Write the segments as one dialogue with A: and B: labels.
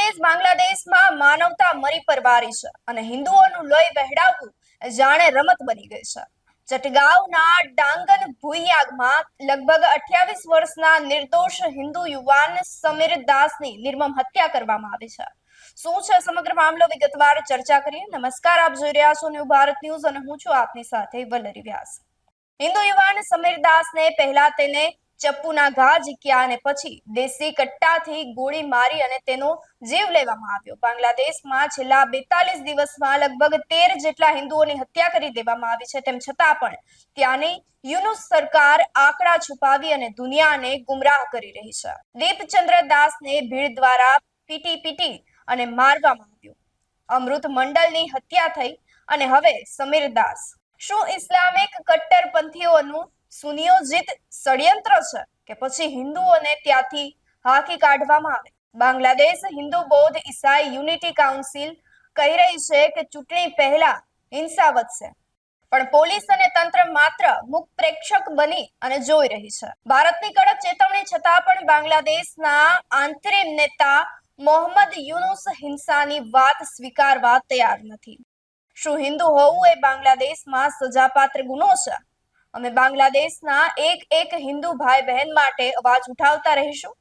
A: દેશ બાંગ્લાદેશમાં માનવતા મરી પરવારી છે અને હિન્દુઓનું લોહી વહેડાવવું જાણે રમત બની ગઈ છે. ચટગાવના ડાંગન ભૂયાગમાં લગભગ અઠ્યાવીસ વર્ષના નિર્દોષ હિન્દુ યુવાન સમીર દાસની નિર્મમ હત્યા કરવામાં આવી છે. શું છે સમગ્ર મામલો? વિગતવાર ચર્ચા કરીએ. નમસ્કાર, આપ જોઈ રહ્યા છો ન્યૂ ભારત ન્યૂઝ અને હું છું આપની સાથે વલ્લરી વ્યાસ. હિન્દુ યુવાન સમીર દાસને પહેલા તેને ચપ્પુના ઘા ઝીક્યા અને પછી દેશી કટ્ટાથી ગોળી મારી અને તેનો જીવ લેવામાં આવ્યો. બાંગ્લાદેશમાં છેલ્લા બેતાલીસ દિવસમાં લગભગ તેર જેટલા હિન્દુઓની હત્યા કરી દેવામાં આવી છે. તેમ છતાં પણ ત્યાંની યુનુસ સરકાર આંકડા છુપાવી અને દુનિયાને ગુમરાહ કરી રહી છે. દીપચંદ્ર દાસને ભીડ દ્વારા પીટી પીટી અને મારવામાં આવ્યો. અમૃત મંડલની હત્યા થઈ અને હવે સમીર દાસ. શું ઇસ્લામિક કટ્ટરપંથીઓનું સુનિયોજિત ષડયંત્ર છે કે પછી હિન્દુઓને ત્યાંથી હાંકી કાઢવામાં આવે. બાંગ્લાદેશ હિન્દુ બૌદ્ધ ઈસાઈ યુનિટી કાઉન્સિલ કહી રહી છે કે ચૂંટણી પહેલા હિંસા વધશે. પણ પોલીસ અને તંત્ર માત્ર મુખ પ્રેક્ષક બની અને જોઈ રહી છે. ભારતની કડક ચેતવણી છતાં પણ બાંગ્લાદેશના આંતરિક નેતા મોહમ્મદ યુનુસ હિંસાની વાત સ્વીકારવા તૈયાર નથી. શું હિન્દુ હોવું એ બાંગ્લાદેશમાં સજાપાત્ર ગુનો છે? અમે બાંગ્લાદેશના એક એક હિન્દુ ભાઈ બહેન માટે અવાજ ઉઠાવતા રહીશું,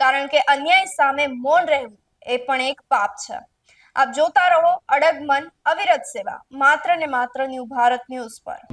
A: કારણ કે અન્યાય સામે મૌન રહેવું એ પણ એક પાપ છે. આપ જોતા રહો અડગ મન અવિરત સેવા, માત્ર ને માત્ર ન્યૂ ભારત ન્યૂઝ પર.